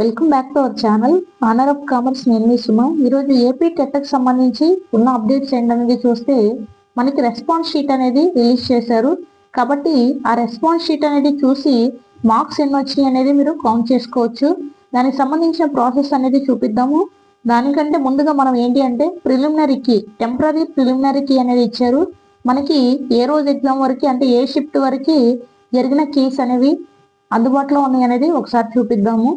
Welcome back to our channel. Honour of commerce నేను మీ సుమ. ఈరోజు ఏపీ టెట్కి సంబంధించి ఉన్న అప్డేట్స్ ఏంటనేది చూస్తే మనకి రెస్పాన్స్ షీట్ అనేది రిలీజ్ చేశారు. కాబట్టి ఆ రెస్పాన్స్ షీట్ అనేది చూసి మార్క్స్ ఎన్ని వచ్చినాయి అనేది మీరు కౌంట్ చేసుకోవచ్చు. దానికి సంబంధించిన ప్రాసెస్ అనేది చూపిద్దాము. దానికంటే ముందుగా మనం ఏంటి అంటే ప్రిలిమినరీకి టెంపరీ ప్రిలిమినరీకి అనేది ఇచ్చారు. మనకి ఏ రోజు ఎగ్జామ్ వరకు అంటే ఏ షిఫ్ట్ వరకు జరిగిన కీస్ అనేవి అందుబాటులో ఉన్నాయి అనేది ఒకసారి చూపిద్దాము.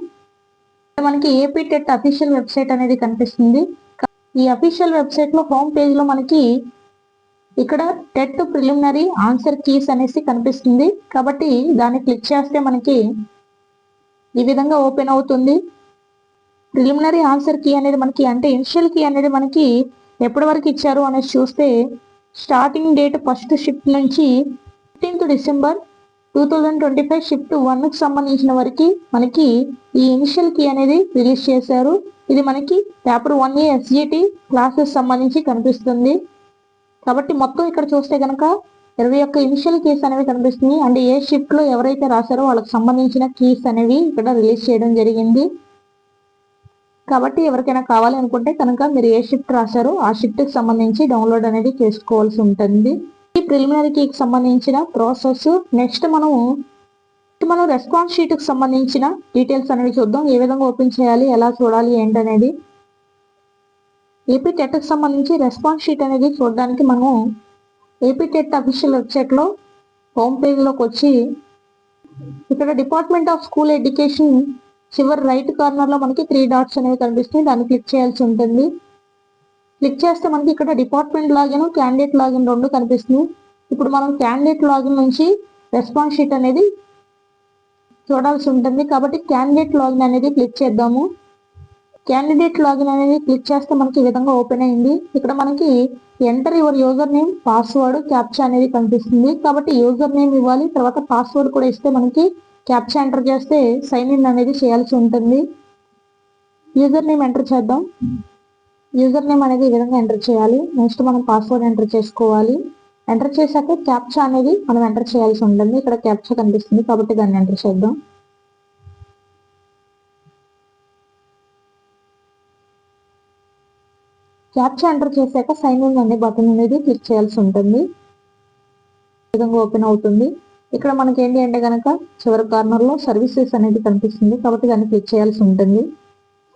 మనకి ఏపీ టెట్ అఫీషియల్ వెబ్సైట్ అనేది కనిపిస్తుంది. ఈ అఫీషియల్ వెబ్సైట్లో హోమ్ పేజ్లో మనకి ఇక్కడ టెట్ ప్రిలిమినరీ ఆన్సర్ కీస్ అనేసి కనిపిస్తుంది. కాబట్టి దాన్ని క్లిక్ చేస్తే మనకి ఈ విధంగా ఓపెన్ అవుతుంది. ప్రిలిమినరీ ఆన్సర్ కీ అనేది మనకి అంటే ఇనిషియల్ కీ అనేది మనకి ఎప్పటి వరకు ఇచ్చారు అనేసి చూస్తే స్టార్టింగ్ డేట్ ఫస్ట్ షిఫ్ట్ నుంచి fifteenth December two thousand twenty five shift వన్కి సంబంధించిన వరకు మనకి ఈ ఇనిషియల్ కీ అనేది రిలీజ్ చేశారు. ఇది మనకి paper one A SGT classes సంబంధించి కనిపిస్తుంది. కాబట్టి మొత్తం ఇక్కడ చూస్తే కనుక ఇరవై ఒక్క ఇనిషియల్ కీస్ అనేవి కనిపిస్తుంది. అంటే ఏ షిఫ్ట్లో ఎవరైతే రాశారో వాళ్ళకి సంబంధించిన కీస్ అనేవి ఇక్కడ రిలీజ్ చేయడం జరిగింది. కాబట్టి ఎవరికైనా కావాలి అనుకుంటే కనుక మీరు ఏ షిఫ్ట్ రాశారో ఆ షిఫ్ట్కి సంబంధించి డౌన్లోడ్ అనేది చేసుకోవాల్సి ఉంటుంది. ఈ ప్రిలిమినరీకి సంబంధించిన ప్రాసెస్ నెక్స్ట్ మనము మనం రెస్పాన్స్ షీట్కి సంబంధించిన డీటెయిల్స్ అనేవి చూద్దాం. ఏ విధంగా ఓపెన్ చేయాలి ఎలా చూడాలి ఏంటనేది. ఏపీ టెట్కి సంబంధించి రెస్పాన్స్ షీట్ అనేది చూడడానికి మనం ఏపీ టెట్ అఫీషియల్ వెబ్సైట్లో హోమ్ పేజ్లోకి వచ్చి ఇక్కడ డిపార్ట్మెంట్ ఆఫ్ స్కూల్ ఎడ్యుకేషన్ చివరి రైట్ కార్నర్లో మనకి త్రీ డాట్స్ అనేవి కనిపిస్తుంది దాన్ని క్లిక్ చేయాల్సి ఉంటుంది. క్లిక్ చేస్తే మనకి ఇక్కడ డిపార్ట్మెంట్ లాగిన్ క్యాండిడేట్ లాగిన్ రెండు కనిపిస్తుంది. ఇప్పుడు మనం క్యాండిడేట్ లాగిన్ నుంచి రెస్పాన్స్ షీట్ అనేది చూడాల్సి ఉంటుంది. కాబట్టి క్యాండిడేట్ లాగిన్ అనేది క్లిక్ చేద్దాము. క్యాండిడేట్ లాగిన్ అనేది క్లిక్ చేస్తే మనకి ఈ విధంగా ఓపెన్ అయింది. ఇక్కడ మనకి enter your user name password captcha అనేది కనిపిస్తుంది. కాబట్టి యూజర్ నేమ్ ఇవ్వాలి తర్వాత పాస్వర్డ్ కూడా ఇస్తే మనకి క్యాప్చా ఎంటర్ చేస్తే సైన్ ఇన్ అనేది చేయాల్సి ఉంటుంది. యూజర్ నేమ్ ఎంటర్ చేద్దాం. యూజర్ నేమ్ అనేది ఈ విధంగా ఎంటర్ చేయాలి. నెక్స్ట్ మనం పాస్వర్డ్ ఎంటర్ చేసుకోవాలి. ఎంటర్ చేశాక క్యాప్చా అనేది మనం ఎంటర్ చేయాల్సి ఉంటుంది. ఇక్కడ క్యాప్చా కనిపిస్తుంది కాబట్టి దాన్ని ఎంటర్ చేద్దాం. క్యాప్చా ఎంటర్ చేశాక సైన్ ఇన్ అనే బటన్ అనేది క్లిక్ చేయాల్సి ఉంటుంది. విధంగా ఓపెన్ అవుతుంది. ఇక్కడ మనకి ఏంటి అంటే కనుక చివరి కార్నర్లో సర్వీసెస్ అనేది కనిపిస్తుంది కాబట్టి దాన్ని క్లిక్ చేయాల్సి ఉంటుంది.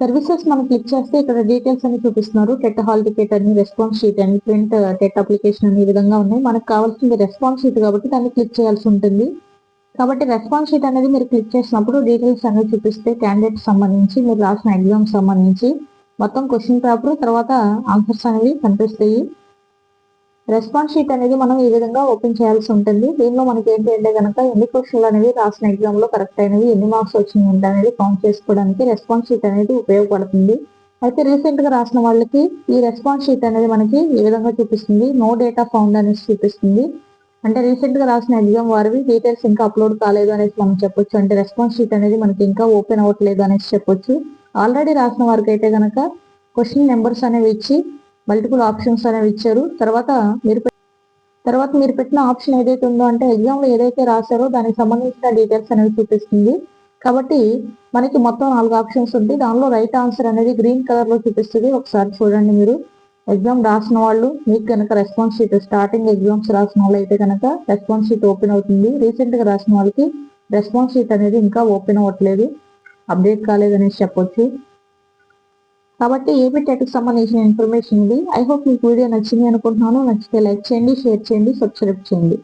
సర్వీసెస్ మనం క్లిక్ చేస్తే ఇక్కడ డీటెయిల్స్ అని చూపిస్తున్నారు. టెట్ హాల్ టికెట్ అని రెస్పాన్స్ షీట్ అని ప్రింట్ టెట్ అప్లికేషన్ అని ఈ విధంగా ఉన్నాయి. మనకు కావాల్సింది రెస్పాన్స్ షీట్ కాబట్టి దాన్ని క్లిక్ చేయాల్సి ఉంటుంది. కాబట్టి రెస్పాన్స్ షీట్ అనేది మీరు క్లిక్ చేసినప్పుడు డీటెయిల్స్ అనేది చూపిస్తే క్యాండిడేట్ సంబంధించి మీరు రాసిన ఎగ్జామ్ సంబంధించి మొత్తం క్వశ్చన్ పేపర్ తర్వాత ఆన్సర్స్ అనేవి కనిపిస్తాయి. రెస్పాన్స్ షీట్ అనేది మనం ఈ విధంగా ఓపెన్ చేయాల్సి ఉంటుంది. దీనిలో మనకి ఏంటి అంటే కనుక ఎన్ని క్వశ్చన్లు అనేవి రాసిన ఎగ్జామ్లో కరెక్ట్ అయినవి ఎన్ని మార్క్స్ వచ్చినాయి ఏంటి అనేది కౌంట్ చేసుకోవడానికి రెస్పాన్స్ షీట్ అనేది ఉపయోగపడుతుంది. అయితే రీసెంట్గా రాసిన వాళ్ళకి ఈ రెస్పాన్స్ షీట్ అనేది మనకి ఈ విధంగా చూపిస్తుంది. నో డేటా ఫౌండ్ అనేసి చూపిస్తుంది. అంటే రీసెంట్గా రాసిన ఎగ్జామ్ వారివి డీటెయిల్స్ ఇంకా అప్లోడ్ కాలేదు అనేసి మనం చెప్పొచ్చు. అంటే రెస్పాన్స్ షీట్ అనేది మనకి ఇంకా ఓపెన్ అవ్వట్లేదు అనేసి చెప్పొచ్చు. ఆల్రెడీ రాసిన వారికి అయితే కనుక క్వశ్చన్ నెంబర్స్ అనేవి ఇచ్చి మల్టిపుల్ ఆప్షన్స్ అనేవి ఇచ్చారు. తర్వాత మీరు తర్వాత మీరు పెట్టిన ఆప్షన్ ఏదైతే ఉందో అంటే ఎగ్జామ్లో ఏదైతే రాశారో దానికి సంబంధించిన డీటెయిల్స్ అనేవి చూపిస్తుంది. కాబట్టి మనకి మొత్తం నాలుగు ఆప్షన్స్ ఉంది దానిలో రైట్ ఆన్సర్ అనేది గ్రీన్ కలర్లో చూపిస్తుంది. ఒకసారి చూడండి మీరు. ఎగ్జామ్ రాసిన వాళ్ళు మీకు కనుక రెస్పాన్స్ షీట్ స్టార్టింగ్ ఎగ్జామ్స్ రాసిన వాళ్ళు అయితే కనుక రెస్పాన్స్ షీట్ ఓపెన్ అవుతుంది. రీసెంట్గా రాసిన వాళ్ళకి రెస్పాన్స్ షీట్ అనేది ఇంకా ఓపెన్ అవ్వట్లేదు. అప్డేట్ కాలేదనేసి చెప్పొచ్చు. కాబట్టి ఏపీ టెట్ సంబంధించిన ఇన్ఫర్మేషన్ ఇది. ఐ హోప్ మీకు వీడియో నచ్చింది అనుకుంటున్నాను. నచ్చితే లైక్ చేయండి షేర్ చేయండి సబ్స్క్రైబ్ చేయండి.